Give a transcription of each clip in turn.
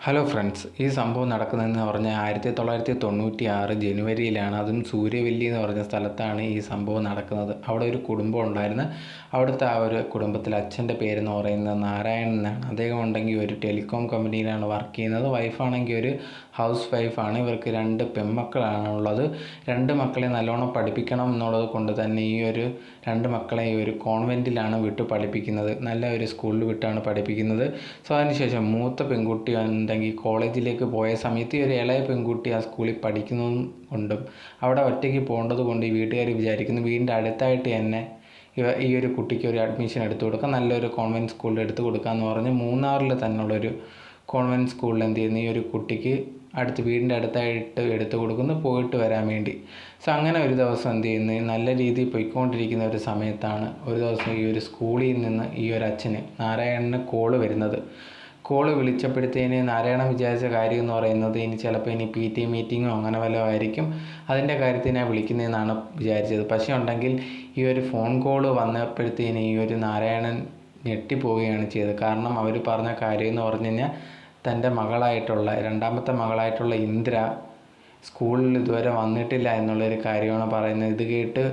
Hello friends ഈ സംഭവം നടക്കുന്നതെന്ന് പറഞ്ഞാൽ ആയിരത്തി തൊള്ളായിരത്തി തൊണ്ണൂറ്റി ആറ് ജനുവരിയിലാണ് അതും സൂര്യവല്ലി എന്ന് പറഞ്ഞ സ്ഥലത്താണ് ഈ സംഭവം നടക്കുന്നത്. അവിടെ ഒരു കുടുംബം ഉണ്ടായിരുന്നു. അവിടുത്തെ ആ ഒരു കുടുംബത്തിലെ അച്ഛന്റെ പേരെന്ന് പറയുന്നത് നാരായണൻ എന്നാണ്. അദ്ദേഹം ഉണ്ടെങ്കിൽ ഒരു ടെലികോം കമ്പനിയിലാണ് വർക്ക് ചെയ്യുന്നത്. വൈഫാണെങ്കിൽ ഒരു ഹൗസ് വൈഫാണ് ഇവർക്ക് രണ്ട് പെൺമക്കളാണ് ഉള്ളത് രണ്ട് മക്കളെ നല്ലോണം പഠിപ്പിക്കണം എന്നുള്ളത് കൊണ്ട് തന്നെ ഈ ഒരു രണ്ട് മക്കളെ ഈ ഒരു കോൺവെന്റിലാണ് വിട്ട് പഠിപ്പിക്കുന്നത്. നല്ല ഒരു സ്കൂളിൽ വിട്ടാണ് പഠിപ്പിക്കുന്നത്. സോ അതിനുശേഷം മൂത്ത പെൺകുട്ടി ഉണ്ടെങ്കിൽ കോളേജിലേക്ക് പോയ സമയത്ത് ഈ ഒരു ഇളയ പെൺകുട്ടി ആ സ്കൂളിൽ പഠിക്കുന്നതും കൊണ്ടും അവിടെ ഒറ്റയ്ക്ക് പോകേണ്ടത് കൊണ്ട് ഈ വീട്ടുകാർ വിചാരിക്കുന്നു വീടിന്റെ അടുത്തായിട്ട് തന്നെ ഈ ഒരു കുട്ടിക്ക് ഒരു അഡ്മിഷൻ എടുത്തു കൊടുക്കാം. നല്ലൊരു കോൺവെന്റ് സ്കൂളിൽ എടുത്തു കൊടുക്കാമെന്ന് പറഞ്ഞ് മൂന്നാറിൽ തന്നെയുള്ളൊരു കോൺവെന്റ് സ്കൂളിൽ എന്ത് ചെയ്യുന്നു? ഈ ഒരു കുട്ടിക്ക് അടുത്ത് വീടിന്റെ അടുത്തായിട്ട് എടുത്തു കൊടുക്കുന്നു. പോയിട്ട് വരാൻ വേണ്ടി. സോ അങ്ങനെ ഒരു ദിവസം എന്ത് ചെയ്യുന്നു? നല്ല രീതിയിൽ പോയിക്കൊണ്ടിരിക്കുന്ന ഒരു സമയത്താണ് ഒരു ദിവസം ഈ ഒരു സ്കൂളിൽ നിന്ന് ഈ ഒരു അച്ഛന് നാരായണന് കോൾ വരുന്നത്. കോൾ വിളിച്ചപ്പോഴത്തേന് നാരായണ വിചാരിച്ച കാര്യം എന്ന് പറയുന്നത് ഇനി ചിലപ്പോൾ ഇനി പി ടി മീറ്റിങ്ങോ അങ്ങനെ വല്ലതും ആയിരിക്കും. അതിന്റെ കാര്യത്തിനാണ് വിളിക്കുന്നതെന്നാണ് വിചാരിച്ചത്. പക്ഷേ ഉണ്ടെങ്കിൽ ഈ ഒരു ഫോൺ കോൾ വന്നപ്പോഴത്തേന് ഈ ഒരു നാരായണൻ ഞെട്ടിപ്പോവുകയാണ് ചെയ്തത്. കാരണം അവർ പറഞ്ഞ കാര്യം എന്ന് പറഞ്ഞു കഴിഞ്ഞാൽ തന്റെ മകളായിട്ടുള്ള രണ്ടാമത്തെ മകളായിട്ടുള്ള ഇന്ദ്ര സ്കൂളിൽ ഇതുവരെ വന്നിട്ടില്ല എന്നുള്ളൊരു കാര്യമാണ് പറയുന്നത്. ഇത് കേട്ട്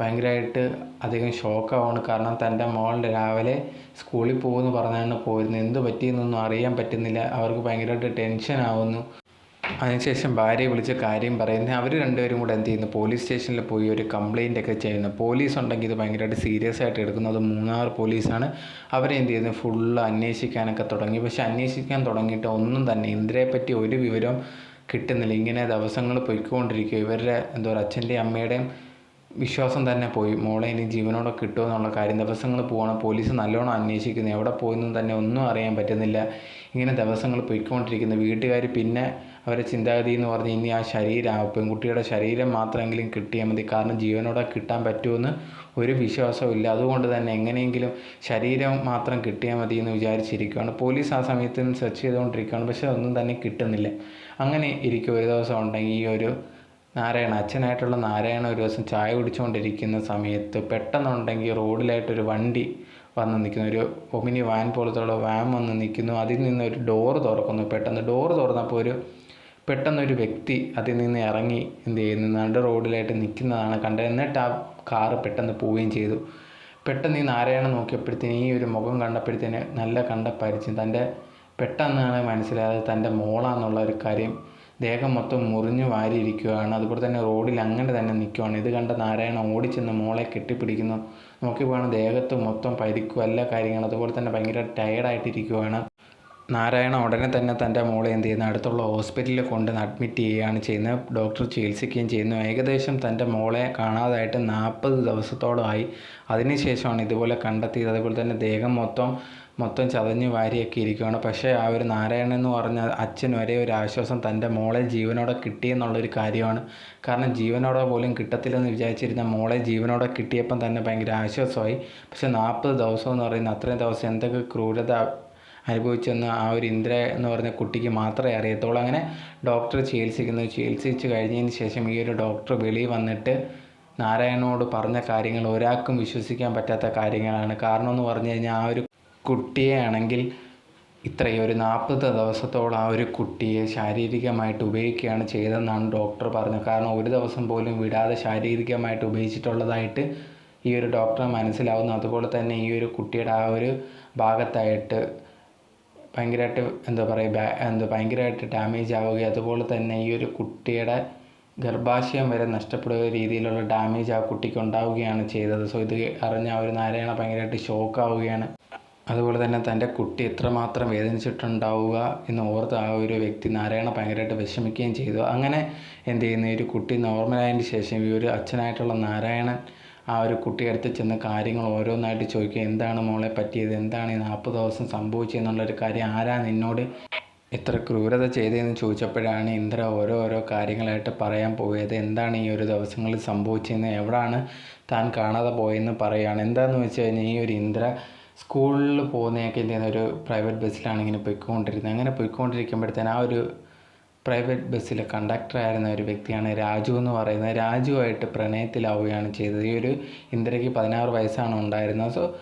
ഭയങ്കരമായിട്ട് അധികം ഷോക്കാവാണ്. കാരണം തന്റെ മോൾ രാവിലെ സ്കൂളിൽ പോകുമെന്ന് പറഞ്ഞാണ് പോയിരുന്നത്. എന്ത് പറ്റിയെന്നൊന്നും അറിയാൻ പറ്റുന്നില്ല. അവർക്ക് ഭയങ്കരമായിട്ട് ടെൻഷൻ ആവുന്നു. അതിനുശേഷം ഭാര്യയെ വിളിച്ച കാര്യം പറയുന്നത് അവർ രണ്ടുപേരും കൂടെ എന്ത് ചെയ്യുന്നു? പോലീസ് സ്റ്റേഷനിൽ പോയി ഒരു കംപ്ലയിന്റ് ഒക്കെ ചെയ്യുന്നു. പോലീസ് ഉണ്ടെങ്കിൽ ഇത് ഭയങ്കരമായിട്ട് സീരിയസ് ആയിട്ട് എടുക്കുന്നു. അത് മൂന്നാർ പോലീസാണ് അവരെ എന്ത് ചെയ്യുന്നു? ഫുള്ള് അന്വേഷിക്കാനൊക്കെ തുടങ്ങി. പക്ഷെ അന്വേഷിക്കാൻ തുടങ്ങിയിട്ട് ഒന്നും തന്നെ ഇന്ദിരയെപ്പറ്റി ഒരു വിവരം കിട്ടുന്നില്ല. ഇങ്ങനെ ദിവസങ്ങൾ പൊയ്ക്കൊണ്ടിരിക്കുക ഇവരുടെ എന്താ അച്ഛന്റെയും അമ്മയുടെയും വിശ്വാസം തന്നെ പോയി. മോളെ ഇനി ജീവനോടെ കിട്ടുമോ എന്നുള്ള കാര്യം. ദിവസങ്ങൾ പോകണം പോലീസ് നല്ലോണം അന്വേഷിക്കുന്നു. എവിടെ പോയെന്നും തന്നെ ഒന്നും അറിയാൻ പറ്റുന്നില്ല. ഇങ്ങനെ ദിവസങ്ങൾ പോയിക്കൊണ്ടിരിക്കുന്നു. വീട്ടുകാർ പിന്നെ അവരെ ചിന്താഗതി എന്ന് പറഞ്ഞ് ഇനി ആ ശരീരം ആ പെൺകുട്ടിയുടെ ശരീരം മാത്രമെങ്കിലും കിട്ടിയാൽ മതി. കാരണം ജീവനോടെ കിട്ടാൻ പറ്റുമെന്ന് ഒരു വിശ്വാസവും ഇല്ല. അതുകൊണ്ട് തന്നെ എങ്ങനെയെങ്കിലും ശരീരം മാത്രം കിട്ടിയാൽ മതി എന്ന് വിചാരിച്ചിരിക്കുകയാണ് പോലീസ് ആ സമയത്ത് സെർച്ച് ചെയ്തുകൊണ്ടിരിക്കുകയാണ് പക്ഷേ ഒന്നും തന്നെ കിട്ടുന്നില്ല. അങ്ങനെ ഇരിക്കും ഒരു ദിവസം ഉണ്ടെങ്കിൽ ഈ ഒരു നാരായണ അച്ഛനായിട്ടുള്ള നാരായണ ഒരു ദിവസം ചായ കുടിച്ചുകൊണ്ടിരിക്കുന്ന സമയത്ത് പെട്ടെന്നുണ്ടെങ്കിൽ റോഡിലായിട്ടൊരു വണ്ടി വന്ന് നിൽക്കുന്നു. ഒരു ഒമിനി വാൻ പോലത്തുള്ള വാൻ വന്ന് നിൽക്കുന്നു. അതിൽ നിന്ന് ഒരു ഡോറ് തുറക്കുന്നു. പെട്ടെന്ന് ഡോറ് തുറന്നപ്പോൾ ഒരു പെട്ടെന്നൊരു വ്യക്തി അതിൽ നിന്ന് ഇറങ്ങി എന്ത് ചെയ്യുന്നു? നട റോഡിലായിട്ട് നിൽക്കുന്നതാണ് കണ്ടത്. എന്നിട്ട് ആ കാറ് പെട്ടെന്ന് പോവുകയും ചെയ്തു. പെട്ടെന്ന് ഈ നാരായണൻ നോക്കിയപ്പോഴത്തേന് ഈ ഒരു മുഖം കണ്ടപ്പോഴത്തേന് നല്ല കണ്ട തന്റെ പെട്ടെന്നാണ് മനസ്സിലായത് തന്റെ മോളാന്നുള്ള ഒരു കാര്യം ദേഹം മൊത്തം മുറിഞ്ഞു വാരിയിരിക്കുകയാണ്. അതുപോലെ തന്നെ റോഡിൽ അങ്ങനെ തന്നെ നിൽക്കുകയാണ്. ഇത് കണ്ട നാരായണ ഓടിച്ചെന്ന് മോളെ കെട്ടിപ്പിടിക്കുന്നു. നോക്കിയപ്പോഴാണ് ദേഹത്ത് മൊത്തം പരിക്കും എല്ലാ കാര്യങ്ങളും. അതുപോലെ തന്നെ ഭയങ്കര ടയേർഡായിട്ടിരിക്കുകയാണ് നാരായണ ഉടനെ തന്നെ തന്റെ മോളെ എന്ത് ചെയ്യുന്നു? അടുത്തുള്ള ഹോസ്പിറ്റലിൽ കൊണ്ട് അഡ്മിറ്റ് ചെയ്യുകയാണ് ചെയ്യുന്നത്. ഡോക്ടർ ചികിത്സിക്കുകയും ചെയ്യുന്നു. ഏകദേശം തന്റെ മോളെ കാണാതായിട്ട് നാൽപ്പത് ദിവസത്തോളമായി. അതിനുശേഷമാണ് ഇതുപോലെ കണ്ടെത്തിയത്. അതുപോലെ തന്നെ ദേഹം മൊത്തം മൊത്തം ചതഞ്ഞ് വാരിയൊക്കെ ഇരിക്കുകയാണ് പക്ഷേ ആ ഒരു നാരായണൻ എന്ന് പറഞ്ഞ അച്ഛൻ ഒരേ ഒരു ആശ്വാസം തന്റെ മോളെ ജീവനോടെ കിട്ടിയെന്നുള്ളൊരു കാര്യമാണ്. കാരണം ജീവനോടെ പോലും കിട്ടത്തില്ലെന്ന് വിചാരിച്ചിരുന്ന മോളെ ജീവനോടെ കിട്ടിയപ്പം തന്നെ ഭയങ്കര ആശ്വാസമായി. പക്ഷേ നാൽപ്പത് ദിവസം എന്ന് പറയുന്ന അത്രയും ദിവസം എന്തൊക്കെ ക്രൂരത അനുഭവിച്ചെന്ന് ആ ഒരു ഇന്ദ്ര എന്ന് പറഞ്ഞ കുട്ടിക്ക് മാത്രമേ അറിയത്തുള്ളൂ. അങ്ങനെ ഡോക്ടർ ചികിത്സിക്കുന്നു. ചികിത്സിച്ച് കഴിഞ്ഞതിന് ശേഷം ഈ ഒരു ഡോക്ടർ വെളിയിൽ വന്നിട്ട് നാരായണനോട് പറഞ്ഞ കാര്യങ്ങൾ ഒരാൾക്കും വിശ്വസിക്കാൻ പറ്റാത്ത കാര്യങ്ങളാണ്. കാരണം എന്ന് പറഞ്ഞു കഴിഞ്ഞാൽ ആ ഒരു കുട്ടിയെ ആണെങ്കിൽ ഇത്രയും ഒരു നാൽപ്പത് ദിവസത്തോളം ആ ഒരു കുട്ടിയെ ശാരീരികമായിട്ട് ഉപയോഗിക്കുകയാണ് ചെയ്തതെന്നാണ് ഡോക്ടർ പറഞ്ഞത്. കാരണം ഒരു ദിവസം പോലും വിടാതെ ശാരീരികമായിട്ട് ഉപയോഗിച്ചിട്ടുള്ളതായിട്ട് ഈ ഒരു ഡോക്ടർ മനസ്സിലാവുന്നു. അതുപോലെ തന്നെ ഈ ഒരു കുട്ടിയുടെ ആ ഒരു ഭാഗത്തായിട്ട് ഭയങ്കരമായിട്ട് എന്താ പറയുക എന്താ ഭയങ്കരമായിട്ട് ഡാമേജ് ആവുകയും അതുപോലെ തന്നെ ഈ ഒരു കുട്ടിയുടെ ഗർഭാശയം വരെ നഷ്ടപ്പെടുക രീതിയിലുള്ള ഡാമേജ് ആ കുട്ടിക്ക് ഉണ്ടാവുകയാണ് ചെയ്തത്. സോ ഇത് അറിഞ്ഞ ആ ഒരു നാരായണ ഭയങ്കരമായിട്ട് ഷോക്കാവുകയാണ് അതുപോലെ തന്നെ തന്റെ കുട്ടി എത്രമാത്രം വേദനിച്ചിട്ടുണ്ടാവുക എന്ന് ഓർത്ത് ആ ഒരു വ്യക്തി നാരായണ ഭയങ്കരമായിട്ട് വിഷമിക്കുകയും ചെയ്തു. അങ്ങനെ എന്ത് ചെയ്യുന്നു? ഈ ഒരു കുട്ടി നോർമലായതിന് ശേഷം ഈ ഒരു അച്ഛനായിട്ടുള്ള നാരായണൻ ആ ഒരു കുട്ടി അടുത്ത് ചെന്ന് കാര്യങ്ങൾ ഓരോന്നായിട്ട് ചോദിക്കുക. എന്താണ് മോളെ പറ്റിയത്? എന്താണ് ഈ നാൽപ്പത് ദിവസം സംഭവിച്ചതെന്നുള്ളൊരു കാര്യം? ആരാ നിന്നോട് ഇത്ര ക്രൂരത ചെയ്തതെന്ന് ചോദിച്ചപ്പോഴാണ് ഇന്ദ്ര ഓരോ ഓരോ കാര്യങ്ങളായിട്ട് പറയാൻ പോയത്. എന്താണ് ഈ ഒരു ദിവസങ്ങളിൽ സംഭവിച്ചതെന്ന്? എവിടെയാണ് താൻ കാണാതെ പോയെന്ന് പറയുകയാണ്. എന്താണെന്ന് വെച്ച് കഴിഞ്ഞാൽ ഈ ഒരു ഇന്ദ്ര സ്കൂളിൽ പോകുന്നതൊക്കെ എന്ത് ചെയ്യുന്ന ഒരു പ്രൈവറ്റ് ബസ്സിലാണ് ഇങ്ങനെ പോയിക്കൊണ്ടിരുന്നത്. അങ്ങനെ പോയിക്കൊണ്ടിരിക്കുമ്പോഴത്തേന് ആ ഒരു പ്രൈവറ്റ് ബസ്സിലെ കണ്ടക്ടറായിരുന്ന ഒരു വ്യക്തിയാണ് രാജു എന്ന് പറയുന്നത്. രാജുവായിട്ട് പ്രണയത്തിലാവുകയാണ് ചെയ്തത്. ഈ ഒരു ഇന്ദിരയ്ക്ക് പതിനാറ് വയസ്സാണ് ഉണ്ടായിരുന്നത്. സോ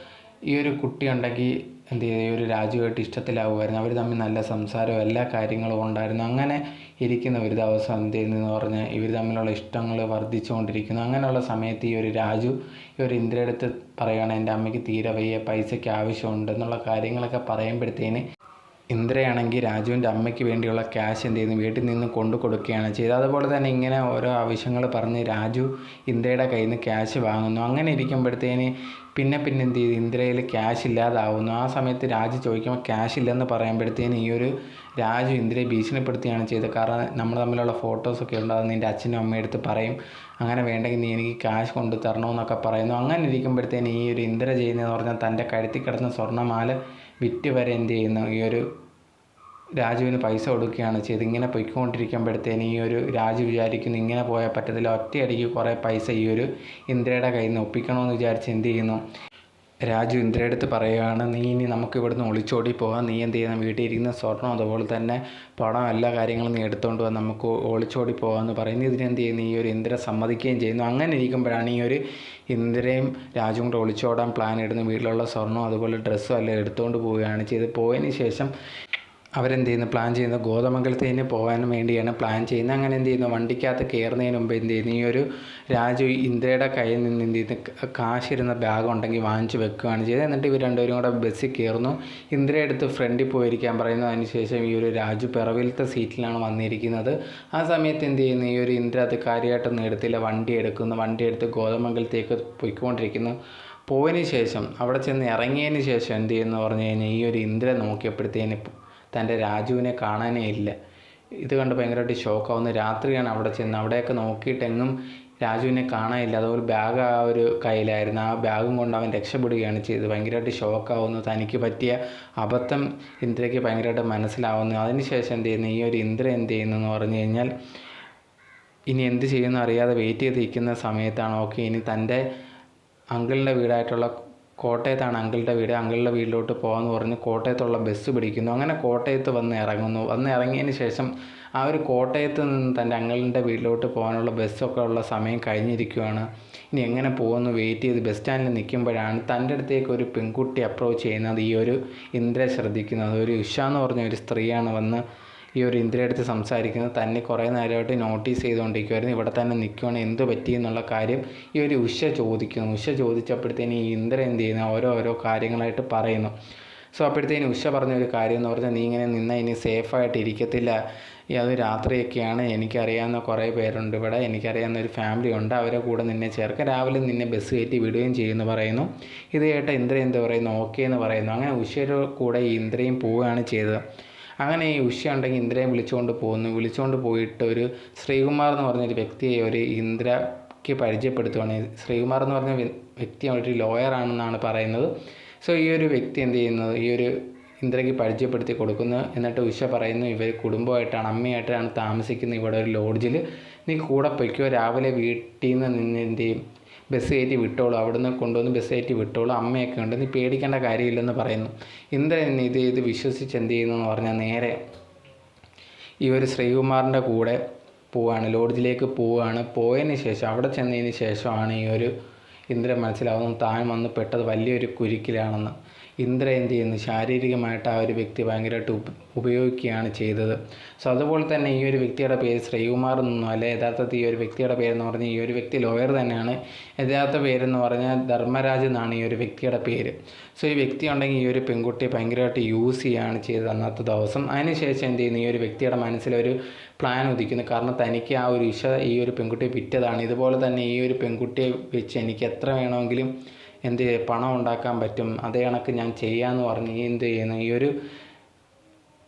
ഈ ഒരു കുട്ടി ഉണ്ടെങ്കിൽ എന്ത് ഈ ഒരു രാജുവായിട്ട് ഇഷ്ടത്തിലാവുമായിരുന്നു. അവർ തമ്മിൽ നല്ല സംസാരവും എല്ലാ കാര്യങ്ങളും ഉണ്ടായിരുന്നു. അങ്ങനെ ഇരിക്കുന്ന ഒരു ദിവസം എന്ത് ചെയ്യുന്നതെന്ന് പറഞ്ഞാൽ ഇവർ തമ്മിലുള്ള ഇഷ്ടങ്ങൾ വർദ്ധിച്ചുകൊണ്ടിരിക്കുന്നു. അങ്ങനെയുള്ള സമയത്ത് ഈ ഒരു രാജു ഈ ഒരു ഇന്ദ്രയുടെ അടുത്ത് പറയുകയാണ് എന്റെ അമ്മയ്ക്ക് തീരെ വയ്യ പൈസയ്ക്ക് ആവശ്യമുണ്ട് എന്നുള്ള കാര്യങ്ങളൊക്കെ പറയുമ്പോഴത്തേന് ഇന്ദ്രയാണെങ്കിൽ രാജുവിന്റെ അമ്മയ്ക്ക് വേണ്ടിയുള്ള ക്യാഷ് എന്ത് ചെയ്യുന്നു? വീട്ടിൽ നിന്ന് കൊണ്ടു കൊടുക്കുകയാണ് ചെയ്തത്. അതുപോലെ തന്നെ ഇങ്ങനെ ഓരോ ആവശ്യങ്ങൾ പറഞ്ഞ് രാജു ഇന്ദ്രയുടെ കയ്യിൽ നിന്ന് ക്യാഷ് വാങ്ങുന്നു. അങ്ങനെ ഇരിക്കുമ്പോഴത്തേന് പിന്നെ പിന്നെ എന്ത് ചെയ്തു? ഇന്ദിരയിൽ ക്യാഷ് ഇല്ലാതാവുന്നു. ആ സമയത്ത് രാജു ചോദിക്കുമ്പോൾ ക്യാഷ് ഇല്ലെന്ന് പറയുമ്പോഴത്തേന് ഈ ഒരു രാജു ഇന്ദിരയെ ഭീഷണിപ്പെടുത്തുകയാണ് ചെയ്തത്. കാരണം നമ്മൾ തമ്മിലുള്ള ഫോട്ടോസൊക്കെ ഉണ്ട് അത് നിന്റെ അച്ഛനും അമ്മയും എടുത്ത് പറയും. അങ്ങനെ വേണ്ടെങ്കിൽ നീ എനിക്ക് ക്യാഷ് കൊണ്ട് തരണമെന്നൊക്കെ പറയുന്നു. അങ്ങനെ ഇരിക്കുമ്പോഴത്തേന് ഈ ഒരു ഇന്ദിര ചെയ്യുന്നതെന്ന് പറഞ്ഞാൽ തന്റെ കഴുത്തിൽ കിടന്ന സ്വർണമാല വിറ്റ് വരെ എന്ത് ചെയ്യുന്നു? ഈ ഒരു രാജുവിന് പൈസ കൊടുക്കുകയാണ് ചെയ്ത് ഇങ്ങനെ പൊയ്ക്കൊണ്ടിരിക്കുമ്പോഴത്തേന് ഈ ഒരു രാജു വിചാരിക്കുന്നു ഇങ്ങനെ പോയാൽ പറ്റത്തില്ല. ഒറ്റയടിക്ക് കുറേ പൈസ ഈ ഒരു ഇന്ദ്രയുടെ കയ്യിൽ നിന്ന് ഒപ്പിക്കണമെന്ന് വിചാരിച്ച് എന്ത് ചെയ്യുന്നു? രാജു ഇന്ദ്രയുടെ അടുത്ത് പറയുകയാണ് നീ ഇനി നമുക്ക് ഇവിടുന്ന് ഒളിച്ചോടി പോകാം നീ എന്ത് ചെയ്യണം വീട്ടിൽ ഇരിക്കുന്ന സ്വർണം അതുപോലെ തന്നെ പണം എല്ലാ കാര്യങ്ങളും നീ എടുത്തുകൊണ്ട് പോകാം നമുക്ക് ഒളിച്ചോടി പോകാമെന്ന് പറയുന്നു ഇതിനെന്ത് ചെയ്യുന്നു? ഈ ഒരു ഇന്ദ്ര സമ്മതിക്കുകയും ചെയ്യുന്നു. അങ്ങനെ ഇരിക്കുമ്പോഴാണ് ഈ ഒരു ഇന്ദ്രയും രാജുവും കൂടെ ഒളിച്ചോടാൻ പ്ലാൻ ഇടുന്നു. വീട്ടിലുള്ള സ്വർണം അതുപോലെ ഡ്രസ്സും എല്ലാം എടുത്തുകൊണ്ട് പോവുകയാണ് ചെയ്ത് പോയതിന് ശേഷം അവരെന്ത് ചെയ്യുന്നു. പ്ലാൻ ചെയ്യുന്നു ഗോതമംഗലത്തേന് പോകാൻ വേണ്ടിയാണ് പ്ലാൻ ചെയ്യുന്നത്. അങ്ങനെ എന്ത് ചെയ്യുന്നു വണ്ടിക്കകത്ത് കയറുന്നതിന് മുമ്പ് എന്ത് ചെയ്യുന്നു ഈ ഒരു രാജു ഇന്ദ്രയുടെ കയ്യിൽ നിന്ന് എന്ത് ചെയ്യുന്നു കാശിരുന്ന ബാഗ് ഉണ്ടെങ്കിൽ വാങ്ങിച്ച് വെക്കുകയാണ് ചെയ്തത്. എന്നിട്ട് ഇവർ രണ്ടുപേരും കൂടെ ബസ്സിൽ കയറുന്നു ഇന്ദ്രയുടെ അടുത്ത് ഫ്രണ്ടിൽ പോയിരിക്കാൻ പറയുന്നു. അതിനുശേഷം ഈ ഒരു രാജു പിറവിലത്തെ സീറ്റിലാണ് വന്നിരിക്കുന്നത്. ആ സമയത്ത് എന്ത് ചെയ്യുന്നു ഈ ഒരു ഇന്ദ്ര അത് കാര്യമായിട്ടൊന്നും എടുത്തില്ല. വണ്ടി എടുക്കുന്നു. വണ്ടി എടുത്ത് ഗോതമംഗലത്തേക്ക് പോയിക്കൊണ്ടിരിക്കുന്നു. പോയതിന് ശേഷം അവിടെ ചെന്ന് ഇറങ്ങിയതിന് ശേഷം എന്ത് ചെയ്യുന്നു പറഞ്ഞു കഴിഞ്ഞാൽ ഈ ഒരു ഇന്ദ്ര നോക്കിയപ്പോഴത്തേന് തന്റെ രാജുവിനെ കാണാനേ ഇല്ല. ഇത് കണ്ട് ഭയങ്കരമായിട്ട് ഷോക്കാവുന്നു രാത്രിയാണ് അവിടെ ചെന്ന് അവിടെയൊക്കെ നോക്കിയിട്ടെങ്ങും രാജുവിനെ കാണാനില്ല. അതുപോലെ ബാഗ് ആ ഒരു കയ്യിലായിരുന്നു. ആ ബാഗും കൊണ്ട് അവൻ രക്ഷപ്പെടുകയാണ് ചെയ്തത്. ഭയങ്കരമായിട്ട് ഷോക്കാവുന്നു തനിക്ക് പറ്റിയ അബദ്ധം ഇന്ദ്രയ്ക്ക് ഭയങ്കരമായിട്ട് മനസ്സിലാവുന്നു. അതിനുശേഷം എന്ത് ചെയ്യുന്നു? ഈ ഒരു ഇന്ദ്ര എന്ത് ചെയ്യുന്നു എന്ന് പറഞ്ഞു കഴിഞ്ഞാൽ ഇനി എന്ത് ചെയ്യുമെന്ന് അറിയാതെ വെയിറ്റ് ചെയ്ത് ഇരിക്കുന്ന സമയത്താണ്. ഓക്കെ ഇനി തന്റെ അങ്കിളിന്റെ വീടായിട്ടുള്ള കോട്ടയത്താണ് അങ്കിളുടെ വീട്. അങ്കിളുടെ വീട്ടിലോട്ട് പോകാമെന്ന് പറഞ്ഞ് കോട്ടയത്തുള്ള ബസ് പിടിക്കുന്നു. അങ്ങനെ കോട്ടയത്ത് വന്ന് ഇറങ്ങുന്നു. വന്ന് ഇറങ്ങിയതിന് ശേഷം ആ ഒരു കോട്ടയത്ത് നിന്ന് തന്റെ അങ്കിളിന്റെ വീട്ടിലോട്ട് പോകാനുള്ള ബസ്സൊക്കെ ഉള്ള സമയം കഴിഞ്ഞിരിക്കുകയാണ് ഇനി എങ്ങനെ പോകുമെന്ന് വെയിറ്റ് ചെയ്ത് ബസ് സ്റ്റാൻഡിൽ നിൽക്കുമ്പോഴാണ് തന്റെ അടുത്തേക്ക് ഒരു പെൺകുട്ടി അപ്രോച്ച് ചെയ്യുന്നത്. ഈ ഒരു ഇന്ദ്ര ശ്രദ്ധിക്കുന്നത്. ഒരു ഉഷ എന്ന് പറഞ്ഞ ഒരു സ്ത്രീയാണ് വന്ന് ഈ ഒരു ഇന്ദ്രിയ അടുത്ത് സംസാരിക്കുന്നത്. തന്നെ കുറേ നേരമായിട്ട് നോട്ടീസ് ചെയ്തുകൊണ്ടിരിക്കുമായിരുന്നു ഇവിടെ തന്നെ നിൽക്കുകയാണ് എന്ത് പറ്റി എന്നുള്ള കാര്യം ഈ ഒരു ഉഷ ചോദിക്കുന്നു. ഉഷ ചോദിച്ചപ്പോഴത്തേന് ഈ ഇന്ദ്ര എന്ത് ചെയ്യുന്നു? ഓരോ ഓരോ കാര്യങ്ങളായിട്ട് പറയുന്നു. സോ അപ്പോഴത്തേന് ഉഷ പറഞ്ഞ ഒരു കാര്യം എന്ന് പറഞ്ഞാൽ നീ ഇങ്ങനെ നിന്നാൽ ഇനി സേഫായിട്ട് ഇരിക്കത്തില്ല. അത് രാത്രിയൊക്കെയാണ്. എനിക്കറിയാവുന്ന കുറേ പേരുണ്ട് ഇവിടെ. എനിക്കറിയാവുന്ന ഒരു ഫാമിലി ഉണ്ട്. അവരെ കൂടെ നിന്നെ ചേർക്കാം രാവിലെ നിന്നെ ബസ് കയറ്റി വിടുകയും ചെയ്യുമെന്ന് പറയുന്നു. ഇത് കേട്ട ഇന്ദ്ര എന്ത് പറയുന്നു? ഓക്കെ എന്ന് പറയുന്നു. അങ്ങനെ ഉഷയുടെ കൂടെ ഇന്ദ്രയും പോവുകയാണ് ചെയ്തത്. അങ്ങനെ ഈ ഉഷ ഉണ്ടെങ്കിൽ ഇന്ദ്രയെ വിളിച്ചുകൊണ്ട് പോകുന്നു. വിളിച്ചുകൊണ്ട് പോയിട്ട് ഒരു ശ്രീകുമാർ എന്ന് പറഞ്ഞൊരു വ്യക്തിയെ ഒരു ഇന്ദ്രയ്ക്ക് പരിചയപ്പെടുത്തുകയാണ് ശ്രീകുമാർ എന്ന് പറഞ്ഞ വ്യക്തി ഒരു ലോയർ ആണെന്നാണ് പറയുന്നത്. സോ ഈ ഒരു വ്യക്തി എന്ത് ചെയ്യുന്നത് ഈ ഒരു ഇന്ദ്രയ്ക്ക് പരിചയപ്പെടുത്തി കൊടുക്കുന്നു. എന്നിട്ട് ഉഷ പറയുന്നു ഇവർ കുടുംബമായിട്ടാണ് അമ്മയായിട്ടാണ് താമസിക്കുന്നത്. ഇവിടെ ഒരു ലോഡ്ജിൽ നീ കൂടെ പൊയ്ക്കോ. രാവിലെ വീട്ടിൽ നിന്ന് നിന്നെന്ത് ചെയ്യും? ബസ് കയറ്റി വിട്ടോളൂ. അവിടുന്ന് കൊണ്ടുവന്ന് ബസ് കയറ്റി വിട്ടോളൂ. അമ്മയൊക്കെ ഉണ്ട്. നീ പേടിക്കേണ്ട കാര്യമില്ലെന്ന് പറയുന്നു. ഇന്ദ്രൻ ഇത് ഇത് വിശ്വസിച്ച് എന്ത് ചെയ്യുന്നു എന്ന് പറഞ്ഞാൽ നേരെ ഈ ഒരു ശ്രീകുമാറിന്റെ കൂടെ പോവുകയാണ് ലോഡ്ജിലേക്ക് പോവുകയാണ് പോയതിന് ശേഷം അവിടെ ചെന്നതിന് ശേഷമാണ് ഈ ഒരു ഇന്ദ്രൻ മനസ്സിലാവുന്നത് താൻ വന്ന് പെട്ടത് വലിയൊരു കുരുക്കിലാണെന്ന്. ഇന്ദ്ര എന്ത് ചെയ്യുന്നു? ശാരീരികമായിട്ട് ആ ഒരു വ്യക്തി ഭയങ്കരമായിട്ട് ഉപയോഗിക്കുകയാണ് ചെയ്തത്. സോ അതുപോലെ തന്നെ ഈ ഒരു വ്യക്തിയുടെ പേര് ശ്രീകുമാർ എന്നൊന്നും അല്ല യഥാർത്ഥത്തിൽ ഈ ഒരു വ്യക്തിയുടെ പേരെന്ന് പറഞ്ഞാൽ ഈ ഒരു വ്യക്തി ലോയർ തന്നെയാണ്. യഥാർത്ഥ പേരെന്ന് പറഞ്ഞാൽ ധർമ്മരാജ് എന്നാണ് ഈ ഒരു വ്യക്തിയുടെ പേര്. സോ ഈ വ്യക്തി ഉണ്ടെങ്കിൽ ഈ ഒരു പെൺകുട്ടിയെ ഭയങ്കരമായിട്ട് യൂസ് ചെയ്യുകയാണ് ചെയ്തത് അന്നത്തെ ദിവസം. അതിനുശേഷം എന്ത് ചെയ്യുന്നു? ഈ ഒരു വ്യക്തിയുടെ മനസ്സിലൊരു പ്ലാൻ ഉദിക്കുന്നു. കാരണം തനിക്ക് ആ ഒരു ഇഷ ഈ ഒരു പെൺകുട്ടിയെ വിറ്റതാണ്. ഇതുപോലെ തന്നെ ഈ ഒരു പെൺകുട്ടിയെ വെച്ച് എനിക്ക് എത്ര വേണമെങ്കിലും എന്ത് പണം ഉണ്ടാക്കാൻ പറ്റും അതേ കണക്ക് ഞാൻ ചെയ്യാമെന്ന് പറഞ്ഞ് എന്ത് ചെയ്യുന്നു? ഈ ഒരു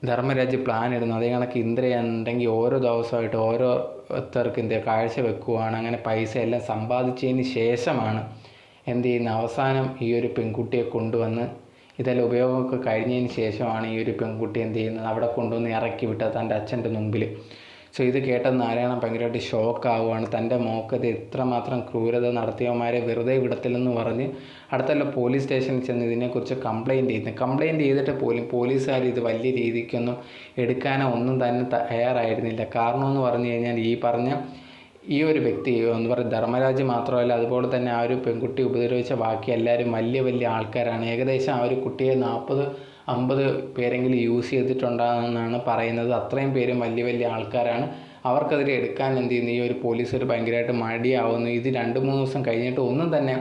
ധർമ്മരാജ് പ്ലാൻ ഇടുന്നു. അതേ കണക്ക് ഇന്ദ്ര ഉണ്ടെങ്കിൽ ഓരോ ദിവസമായിട്ട് ഓരോരുത്തർക്ക് എന്ത് കാഴ്ച വെക്കുവാണ്. അങ്ങനെ പൈസ എല്ലാം സമ്പാദിച്ചതിന് ശേഷമാണ് എന്ത് ചെയ്യുന്ന അവസാനം ഈ ഒരു പെൺകുട്ടിയെ കൊണ്ടുവന്ന് ഇതെല്ലാം ഉപയോഗമൊക്കെ കഴിഞ്ഞതിന് ശേഷമാണ് ഈ ഒരു പെൺകുട്ടി എന്ത് ചെയ്യുന്നത്? അവിടെ കൊണ്ടുവന്ന് ഇറക്കി വിട്ടത് തന്റെ അച്ഛന്റെ മുമ്പിൽ ഇത് കേട്ട നാരായണൻ ഭയങ്കരമായിട്ട് ഷോക്കാവുകയാണ് തന്റെ മോക്കത് ഇത്രമാത്രം ക്രൂരത നടത്തിയവന്മാരെ വെറുതെ വിടത്തില്ലെന്ന് പറഞ്ഞ് അടുത്തല്ല പോലീസ് സ്റ്റേഷനിൽ ചെന്ന് ഇതിനെക്കുറിച്ച് കംപ്ലയിന്റ് ചെയ്യുന്നു. കംപ്ലയിന്റ് ചെയ്തിട്ട് പോലും പോലീസുകാർ ഇത് വലിയ രീതിക്കൊന്നും എടുക്കാനോ ഒന്നും തന്നെ തയ്യാറായിരുന്നില്ല. കാരണമെന്ന് പറഞ്ഞു കഴിഞ്ഞാൽ ഈ പറഞ്ഞ ഈ ഒരു വ്യക്തി എന്ന് പറയുക ധർമ്മരാജ് മാത്രമല്ല അതുപോലെ തന്നെ ആ ഒരു പെൺകുട്ടി ഉപദ്രവിച്ച ബാക്കി എല്ലാവരും വലിയ വലിയ ആൾക്കാരാണ്. ഏകദേശം ആ ഒരു കുട്ടിയെ നാൽപ്പത് അമ്പത് പേരെങ്കിലും യൂസ് ചെയ്തിട്ടുണ്ടെന്നാണ് പറയുന്നത്. അത്രയും പേരും വലിയ വലിയ ആൾക്കാരാണ്. അവർക്കെതിരെ എടുക്കാൻ എന്ത് ചെയ്യുന്നു? ഈ ഒരു പോലീസുകാർ ഭയങ്കരമായിട്ട് മടിയാവുന്നു. ഇത് രണ്ട് മൂന്ന് ദിവസം കഴിഞ്ഞിട്ട് ഒന്നും തന്നെ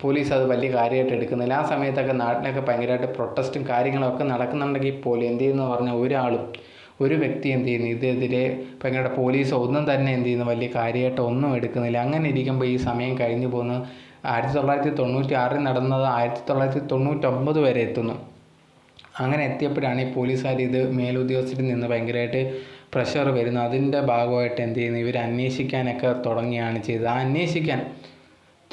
പോലീസ് അത് വലിയ കാര്യമായിട്ട് എടുക്കുന്നില്ല. ആ സമയത്തൊക്കെ നാട്ടിലൊക്കെ ഭയങ്കരമായിട്ട് പ്രൊട്ടസ്റ്റും കാര്യങ്ങളൊക്കെ നടക്കുന്നുണ്ടെങ്കിൽ പോലും എന്ത് ചെയ്യുന്നു പറഞ്ഞാൽ ഒരാളും ഒരു വ്യക്തി എന്ത് ചെയ്യുന്നു? ഇതെതിരെ ഭയങ്കര പോലീസ് ഒന്നും തന്നെ എന്ത് ചെയ്യുന്നു? വലിയ കാര്യമായിട്ട് ഒന്നും എടുക്കുന്നില്ല. അങ്ങനെ ഇരിക്കുമ്പോൾ ഈ സമയം കഴിഞ്ഞു പോകുന്നു. ആയിരത്തി തൊള്ളായിരത്തി തൊണ്ണൂറ്റി ആറിൽ നടന്നത് ആയിരത്തി തൊള്ളായിരത്തി തൊണ്ണൂറ്റൊമ്പത് വരെ എത്തുന്നു. അങ്ങനെ എത്തിയപ്പോഴാണ് ഈ പോലീസുകാർ ഇത് മേലുദ്യോഗസ്ഥരിൽ നിന്ന് ഭയങ്കരമായിട്ട് പ്രഷർ വരുന്നു. അതിന്റെ ഭാഗമായിട്ട് എന്ത് ചെയ്യുന്നു? ഇവർ അന്വേഷിക്കാനൊക്കെ തുടങ്ങിയാണ് ചെയ്തത്. ആ അന്വേഷിക്കാൻ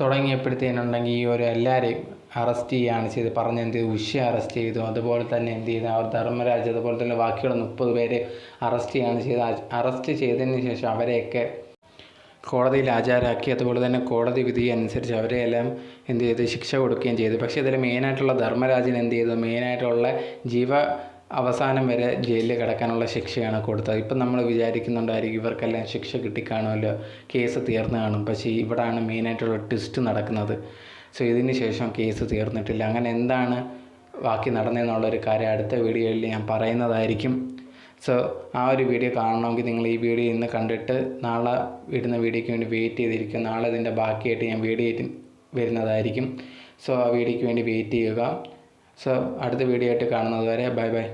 തുടങ്ങിയപ്പോഴത്തേനുണ്ടെങ്കിൽ ഈ ഒരു എല്ലാവരെയും അറസ്റ്റ് ചെയ്യുകയാണ് ചെയ്ത് പറഞ്ഞ് എന്ത് ചെയ്തു ഉഷ അറസ്റ്റ് ചെയ്തു. അതുപോലെ തന്നെ എന്ത് ചെയ്തു? അവർ ധർമ്മരാജ് അതുപോലെ തന്നെ ബാക്കിയുള്ള മുപ്പത് പേരെ അറസ്റ്റ് ചെയ്യുകയാണ് ചെയ്തത്. അറസ്റ്റ് ചെയ്തതിന് ശേഷം അവരെയൊക്കെ കോടതിയിൽ ഹാജരാക്കി അതുപോലെ തന്നെ കോടതി വിധി അനുസരിച്ച് അവരെ എല്ലാം എന്ത് ചെയ്ത് ശിക്ഷ കൊടുക്കുകയും ചെയ്തു. പക്ഷേ ഇതിൽ മെയിനായിട്ടുള്ള ധർമ്മരാജൻ എന്ത് ചെയ്തു? മെയിനായിട്ടുള്ള ജീവ അവസാനം വരെ ജയിലിൽ കിടക്കാനുള്ള ശിക്ഷയാണ് കൊടുത്തത്. ഇപ്പം നമ്മൾ വിചാരിക്കുന്നുണ്ടായിരിക്കും ഇവർക്കെല്ലാം ശിക്ഷ കിട്ടിക്കാണുമല്ലോ കേസ് തീർന്നു കാണും. പക്ഷേ ഇവിടാണ് മെയിനായിട്ടുള്ള ട്വിസ്റ്റ് നടക്കുന്നത്. സോ ഇതിന് ശേഷം കേസ് തീർന്നിട്ടില്ല. അങ്ങനെ എന്താണ് ബാക്കി നടന്നതെന്നുള്ളൊരു കാര്യം അടുത്ത വീഡിയോയിൽ ഞാൻ പറയുന്നതായിരിക്കും. സോ ആ ഒരു വീഡിയോ കാണണമെങ്കിൽ നിങ്ങൾ ഈ വീഡിയോ ഇന്ന് കണ്ടിട്ട് നാളെ ഇടുന്ന വീഡിയോയ്ക്ക് വേണ്ടി വെയിറ്റ് ചെയ്തിരിക്കും. നാളെ ഇതിന്റെ ബാക്കിയായിട്ട് ഞാൻ വീഡിയോ വരുന്നതായിരിക്കും. സോ ആ വീഡിയോയ്ക്ക് വേണ്ടി വെയിറ്റ് ചെയ്യുക. സോ അടുത്ത വീഡിയോ ആയിട്ട് കാണുന്നത് വരെ ബൈ ബൈ